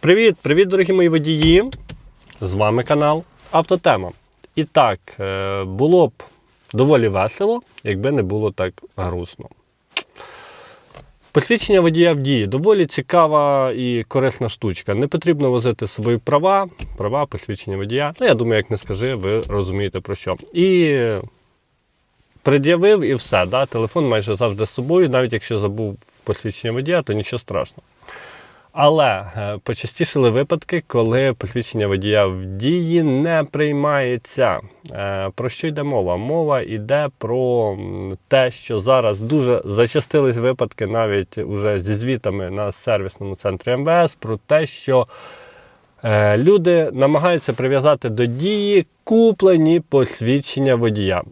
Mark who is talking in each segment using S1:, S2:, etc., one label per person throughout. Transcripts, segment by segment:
S1: Привіт, привіт, дорогі мої водії! З вами канал Автотема. І так, е, було б доволі весело, якби не було так грустно. Посвідчення водія в дії доволі цікава і корисна штучка. Не потрібно возити собою права, права, посвідчення водія. Ну, я думаю, як не скажи, ви розумієте про що. І пред'явив і все. Да? Телефон майже завжди з собою, навіть якщо забув посвідчення водія, то нічого страшного. Але е, почастішили випадки, коли посвідчення водія в дії не приймається. Е, Про що йде мова? Мова йде про те, що зараз дуже зачастились випадки, навіть уже зі звітами на сервісному центрі МВС, про те, що е, люди намагаються прив'язати до дії куплені посвідчення водія.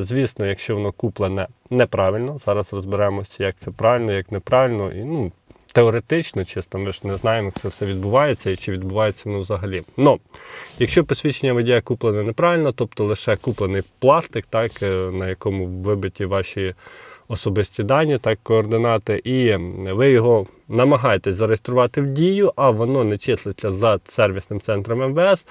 S1: Звісно, якщо воно куплене неправильно, зараз розберемося, як це правильно, як неправильно. І, ну, теоретично, чесно, ми ж не знаємо, як це все відбувається і чи відбувається воно взагалі. Ну, якщо посвідчення водія куплене неправильно, тобто лише куплений пластик, так, е, на якому вибиті ваші особисті дані, так, координати, і ви його намагаєтесь зареєструвати в дію, а воно не числиться за сервісним центром МВС,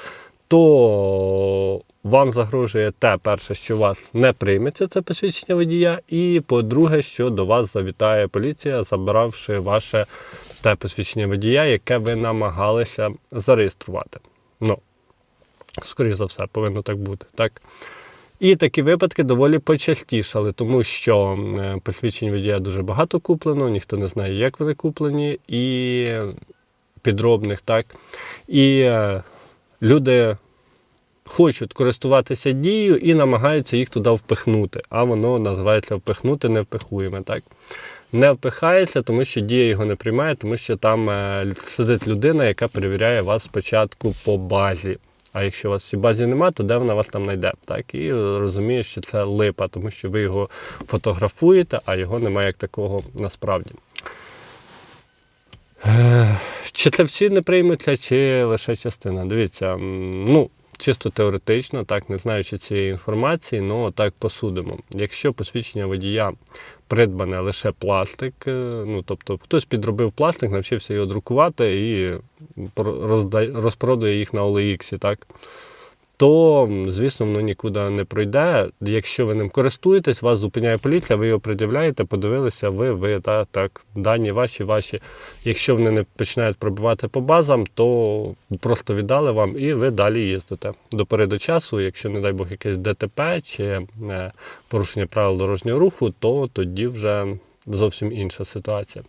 S1: то вам загрожує те, перше, що вас не прийметься це посвідчення водія, і по-друге, що до вас завітає поліція, забравши ваше те посвідчення водія, яке ви намагалися зареєструвати. Ну, скоріш за все, повинно так бути. так? І такі випадки доволі почастішали, тому що е, посвідчень водія дуже багато куплено, ніхто не знає, як вони куплені, і підробних, так. І е, люди хочуть користуватися дією і намагаються їх туди впихнути. А воно називається впихнути, не впихуємо. Так? Не впихається, тому що дія його не приймає, тому що там е, сидить людина, яка перевіряє вас спочатку по базі. А якщо у вас цій базі немає, то де вона вас там знайде? Так? І розуміє, що це липа, тому що ви його фотографуєте, а його немає як такого насправді. Е, Чи це всі не приймуться, чи лише частина? Дивіться, ну, чисто теоретично, так, не знаючи цієї інформації, ну так посудимо. Якщо посвідчення водія придбане лише пластик, е, ну тобто хтось підробив пластик, навчився його друкувати і про- розпродує їх на OLX, так? То, звісно, воно нікуди не пройде. Якщо ви ним користуєтесь, вас зупиняє поліція, ви його пред'являєте, подивилися, ви, ви та, так, дані ваші, ваші. Якщо вони не починають пробивати по базам, то просто віддали вам і ви далі їздите. До переду часу, якщо, не дай Бог, якесь ДТП чи е, порушення правил дорожнього руху, то тоді вже зовсім інша ситуація.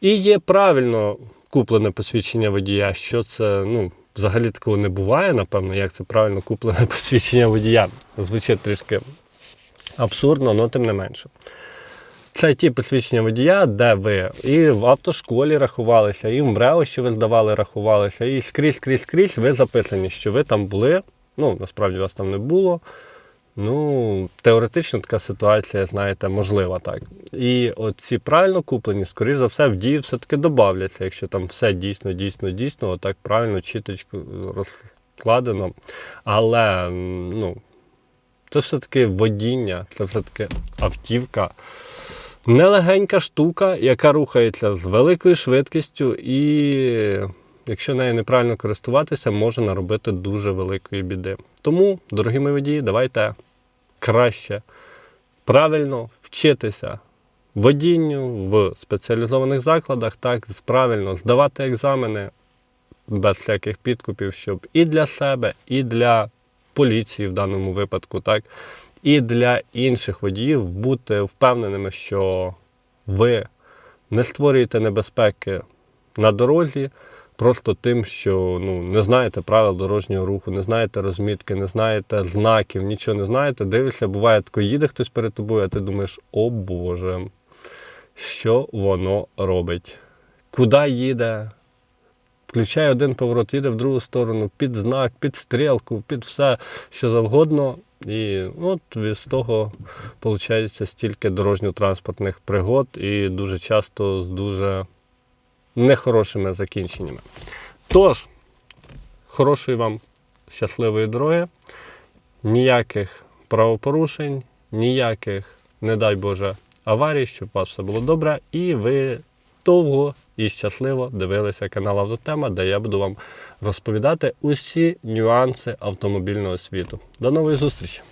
S1: І є правильно куплене посвідчення водія, що це, ну, взагалі такого не буває, напевно, як це правильно куплене посвідчення водія. Звучить трішки абсурдно, але тим не менше. Це ті посвідчення водія, де ви і в автошколі рахувалися, і в МРЕО, що ви здавали, рахувалися, і скрізь, скрізь, скрізь ви записані, що ви там були. Ну, насправді вас там не було. Ну, теоретично така ситуація, знаєте, можлива так. І оці правильно куплені, скоріш за все, в дії все-таки додавляться, якщо там все дійсно, дійсно, дійсно, отак правильно, чіточко розкладено. Але ну, це все-таки водіння, це все-таки автівка. Нелегенька штука, яка рухається з великою швидкістю, і якщо нею неправильно користуватися, може наробити дуже великої біди. Тому, дорогі мої водії, давайте краще правильно вчитися водінню в спеціалізованих закладах, так, правильно здавати екзамени без всяких підкупів, щоб і для себе, і для поліції в даному випадку, так, і для інших водіїв бути впевненими, що ви не створюєте небезпеки на дорозі просто тим, що ну, не знаєте правил дорожнього руху, не знаєте розмітки, не знаєте знаків, нічого не знаєте. Дивишся, буває, тако їде хтось перед тобою, а ти думаєш, о Боже, що воно робить? Куди їде? Включає один поворот, їде в другу сторону, під знак, під стрілку, під все, що завгодно. І от з того виходить стільки дорожньо-транспортних пригод і дуже часто з дуже нехорошими закінченнями. Тож, хорошої вам щасливої дороги, ніяких правопорушень, ніяких, не дай Боже, аварій, щоб у вас все було добре, і ви довго і щасливо дивилися канал Автотема, де я буду вам розповідати усі нюанси автомобільного світу. До нової зустрічі!